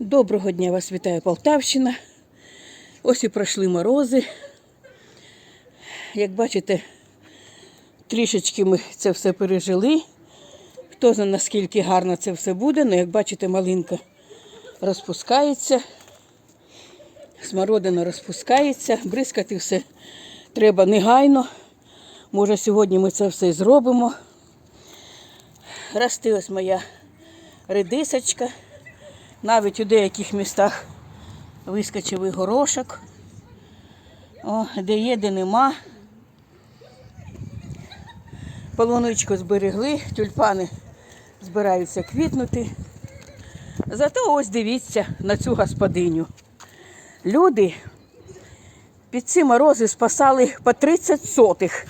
Доброго дня вас вітає Полтавщина. Ось і пройшли морози. Як бачите, трішечки ми це все пережили. Хто знає, наскільки гарно це все буде, але як бачите, малинка розпускається, смородина розпускається, бризкати все треба негайно. Може, сьогодні ми це все зробимо. Рости ось моя редисочка. Навіть у деяких містах вискочив і горошок. О, де є, де нема. Полуничку зберегли, тюльпани збираються квітнути. Зато ось дивіться на цю господиню. Люди під ці морози спасали по 30 сотих,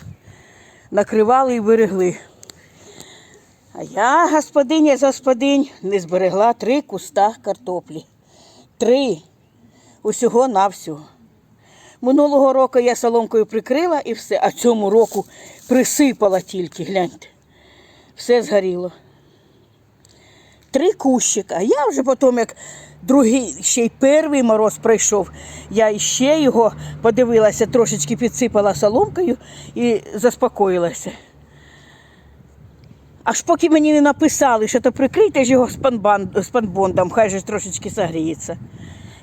накривали і берегли. А я, господиня з господинь, не зберегла три куста картоплі. Три. Усього навсього. Минулого року я соломкою прикрила і все, а цьому року присипала тільки, гляньте. Все згоріло. Три кущика. А я вже потім, як другий, ще й перший мороз пройшов, я іще його подивилася, трошечки підсипала соломкою і заспокоїлася. Аж поки мені не написали, що то прикрийте ж його спанбан- спанбондом, хай же трошечки согріється.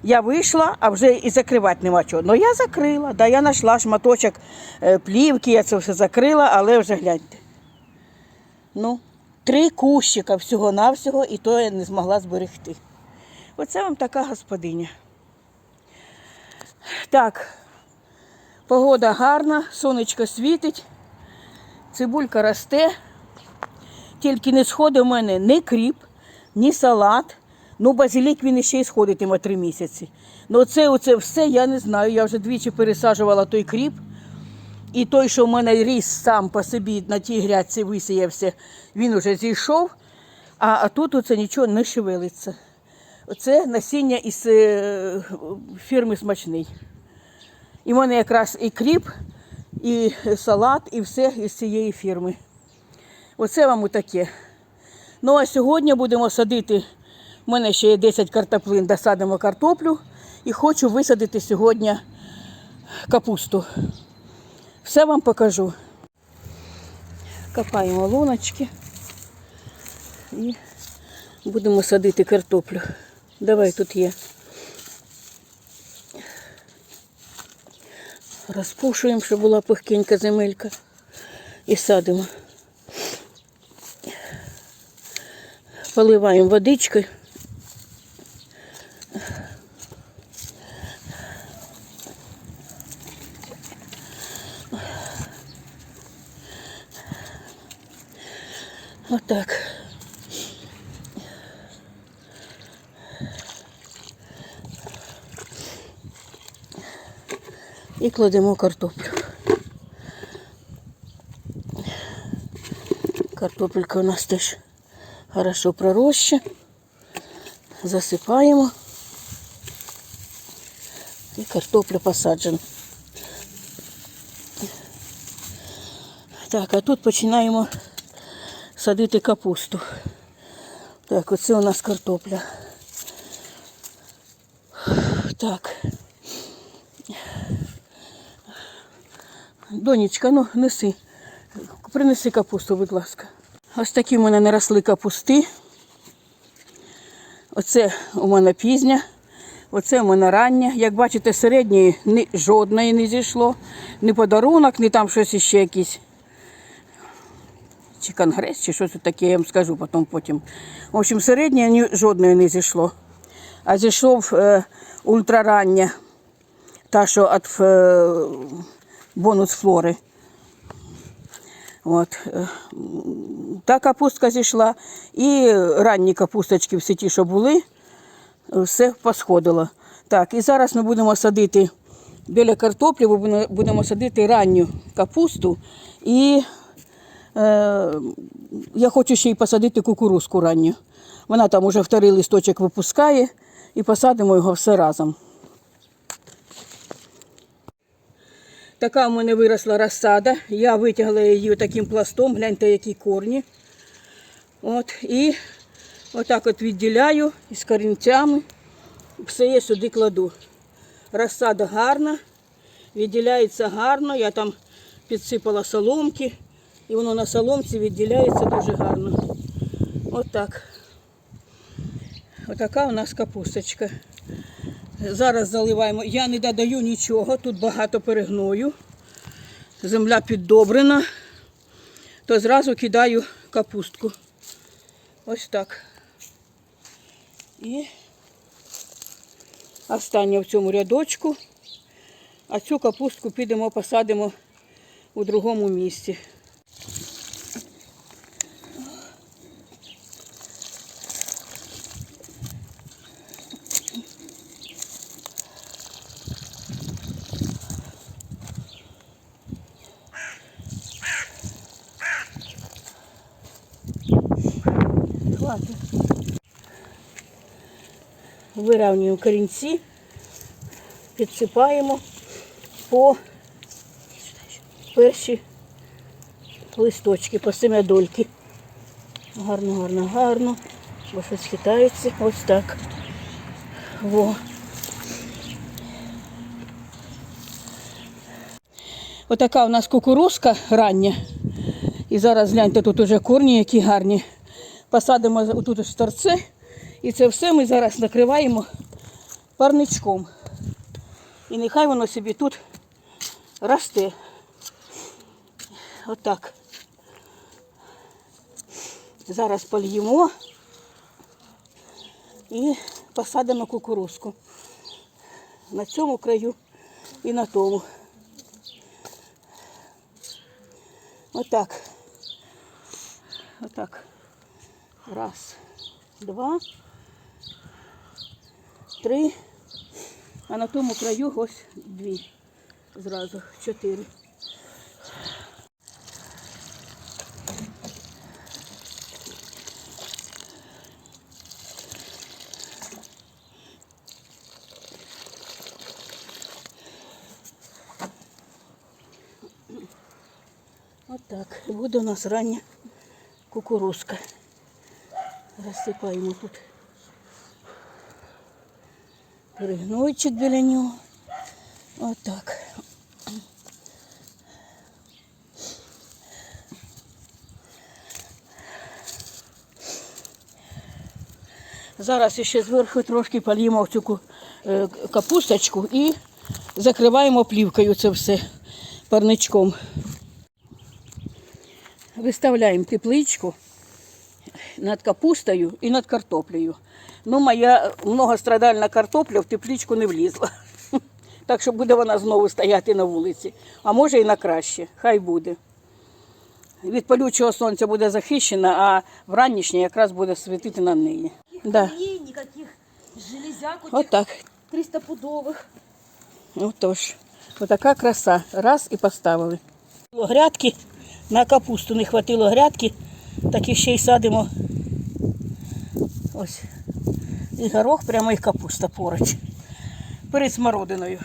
Я вийшла, а вже і закривати нема чого. Ну я закрила, да, я знайшла шматочок е, плівки, я це все закрила, але вже гляньте. Ну, три кущика всього-навсього, і то я не змогла зберегти. Оце вам така господиня. Так, погода гарна, сонечко світить, цибулька росте. Тільки не сходить у мене ні кріп, ні салат. Ну, базилік він іще й сходитиме три місяці. Ну, оце, оце все я не знаю. Я вже двічі пересаджувала той кріп. І той, що в мене ріс сам по собі на тій грядці висіявся, він уже зійшов, а, а тут оце нічого не шевелиться. Оце насіння із е, фірми смачний. І в мене якраз і кріп, і салат, і все із цієї фірми. Оце вам таке. Ну а сьогодні будемо садити. У мене ще є 10 картоплин, досадимо картоплю і хочу висадити сьогодні капусту. Все вам покажу. Копаємо луночки і будемо садити картоплю. Давай тут є. Розпушуємо, щоб була пухкенька земелька. І садимо. Поливаємо водичкою. Отак. І кладемо картоплю. Картопелька у нас теж хорошо пророща. Засипаємо. І картопля посаджена. Так, а тут починаємо садити капусту. Так, оце у нас картопля. Так. Донечка, ну неси. Принеси капусту, будь ласка. Ось такі в мене наросли капусти. Оце у мене пізня, оце у мене рання. Як бачите, середньої ні, жодної не зійшло. Ні подарунок, ні там щось іще якісь. Чи конгрес, чи щось таке, я вам скажу потім потім. В общем, середньої ні, жодної не зійшло. А зійшов е, ультрарання, та, що від е, бонус флори. От. е, Та капустка зійшла, і ранні капусточки, всі ті, що були, все посходило. Так, і зараз ми будемо садити біля картоплі, ми будемо- садити ранню капусту. І е, я хочу ще й посадити кукурузку ранню. Вона там уже вторий листочок випускає і посадимо його все разом. Така у мене виросла розсада. Я витягла її таким пластом, гляньте, які корні. От, і отак от відділяю із корінцями. все я сюди кладу. Розсада гарна, відділяється гарно. Я там підсипала соломки, і воно на соломці відділяється дуже гарно. Отак. Отака у нас капусточка. Зараз заливаємо. Я не додаю нічого, тут багато перегною. Земля піддобрена, то зразу кидаю капустку. Ось так. І останнє в цьому рядочку. А цю капустку підемо посадимо у другому місці. Хватить. Вирівнюємо корінці, підсипаємо по перші листочки, по семядольки. Гарно, гарно, гарно. Бо щось хитається. Ось так. Во. Отака у нас кукурузка рання. І зараз гляньте, тут уже корні, які гарні. Посадимо тут торце. І це все ми зараз накриваємо парничком. І нехай воно собі тут росте. Отак. Зараз польємо і посадимо кукурузку. На цьому краю і на тому. Отак. Отак. Раз, два, три. А на тому краю ось дві. Зразу чотири. Отак. Буде у нас рання кукурузка. Розсипаємо тут перегнойчик біля нього. Отак. Зараз ще зверху трошки польємо цю е, капусточку і закриваємо плівкою це все парничком. Виставляємо тепличку над капустою і над картоплею. Ну, моя многострадальна картопля в тепличку не влізла. Так що буде вона знову стояти на вулиці. А може і на краще. Хай буде. Від палючого сонця буде захищена, а вранішнє якраз буде світити на неї. Да. Ні, никаких железяк у От так. 300 пудових. Отож, отака краса. Раз і поставили. Грядки на капусту не хватило грядки, так і ще й садимо. Ось. І горох, прямо і капуста поруч. Перед смородиною.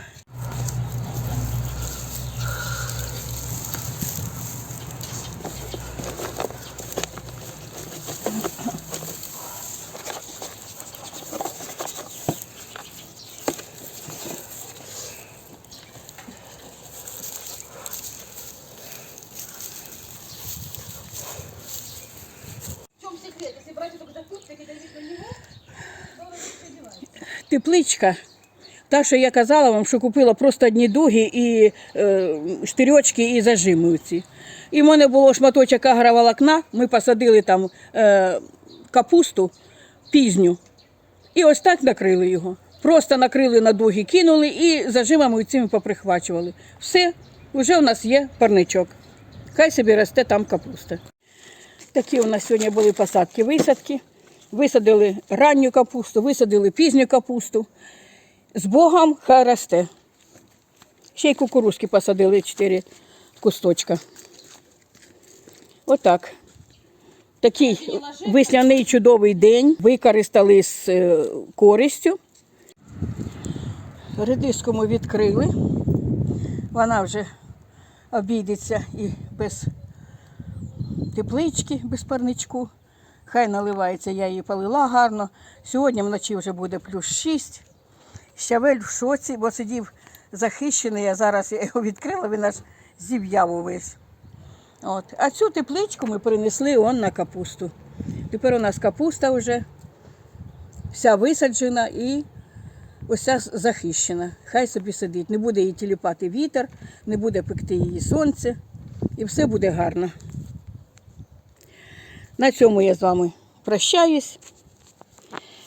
Тепличка. Та, що я казала вам, що купила просто одні дуги і е, штирьочки і зажими ці. І в мене було шматочок агроволокна, ми посадили там е, капусту пізню. І ось так накрили його. Просто накрили на дуги, кинули і зажимами цими поприхвачували. Все, вже у нас є парничок. Хай собі росте там капуста. Такі у нас сьогодні були посадки, висадки. Висадили ранню капусту, висадили пізню капусту. З Богом хай росте. Ще й кукурузки посадили 4 кусточка. Отак. Такий весняний чудовий день. Використали з е, користю. Редиску ми відкрили. Вона вже обійдеться і без теплички, без парничку. Хай наливається, я її полила гарно. Сьогодні вночі вже буде плюс 6. Щавель в шоці, бо сидів захищений, а зараз я його відкрила, він аж зів'яв увесь. От. А цю тепличку ми перенесли он на капусту. Тепер у нас капуста вже вся висаджена і уся захищена. Хай собі сидить. Не буде її тіліпати вітер, не буде пекти її сонце, і все буде гарно. На цьому я з вами прощаюсь.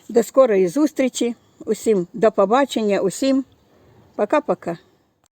До скорої зустрічі. Усім до побачення, усім пока-пока.